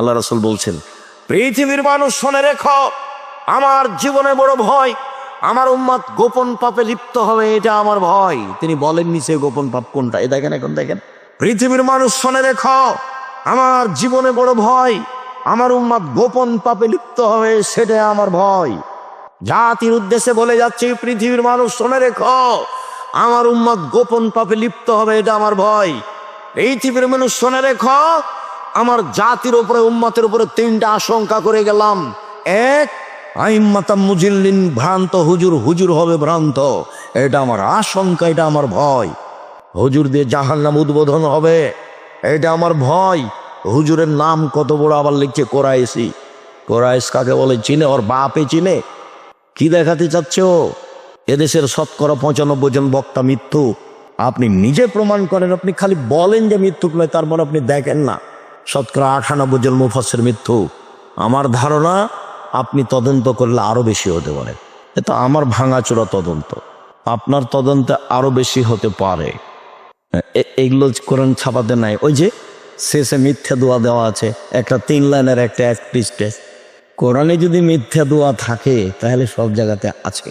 আল্লাহ রসুল বলছেন, পৃথিবীর মানুষ শোনে রেখো, আমার জীবনে বড় ভয়, আমার উম্মাদ গোপন পাপে লিপ্ত হবে, এটা আমার ভয়। তিনি বলেননি সে গোপন পাপ কোনটা, এ দেখেন এখন, দেখেন। পৃথিবীর মানুষ শোনে রেখো, আমার জীবনে বড় ভয়, আমার উম্মাদ গোপন পাপে লিপ্ত হবে সেটা আমার ভয়। জাতির উদ্দেশ্যে বলে যাচ্ছে, পৃথিবীর মানুষ শোনে রেখো, আমার উম্মত গোপন পাপে লিপ্ত হবে, এটা আমার ভয়। পৃথিবীর মানুষ শোনে রেখো আমার জাতির উপরে, উম্মতের উপরে তিনটা আশঙ্কা করে গেলাম। এক আইম্মাতা মুজিল্লিন, ভ্রান্ত হুজুর হুজুর হবে ভ্রান্ত। এটা আমার আশঙ্কা, এটা আমার ভয়। হুজুর দিয়ে জাহান্নাম উদ্বোধন হবে, এটা আমার ভয়। হুজুরের নাম কত বড় আবার লিখছে কোরাইসি কোরাইস কাকে বলে? চিনে? ওর বাপে চিনে। কি দেখাতে চাচ্ছ? এদেশের শতকরা পঁচানব্বই জন বক্তা মৃত্যু। আপনি নিজে প্রমাণ করেন, আপনি খালি বলেন যে মিথ্যুক নয়, তার মানে আপনি দেখেন না। শতকরা আটানব্বই জন মুফাসের মিথ্যু আমার ধারণা, আপনি তদন্ত করলে আরও বেশি হতে পারে। এটা আমার ভাঙাচোরা তদন্ত। আপনার তদন্তে আরও বেশি হতে পারে। এগুলো কোরআন ছাপাতে নাই। ওই যে শেষে মিথ্যা দোয়া দেওয়া আছে, একটা তিন লাইনের একটা এক পৃষ্ঠে। কোরআনে যদি মিথ্যা দোয়া থাকে, তাহলে সব জায়গাতে আছে।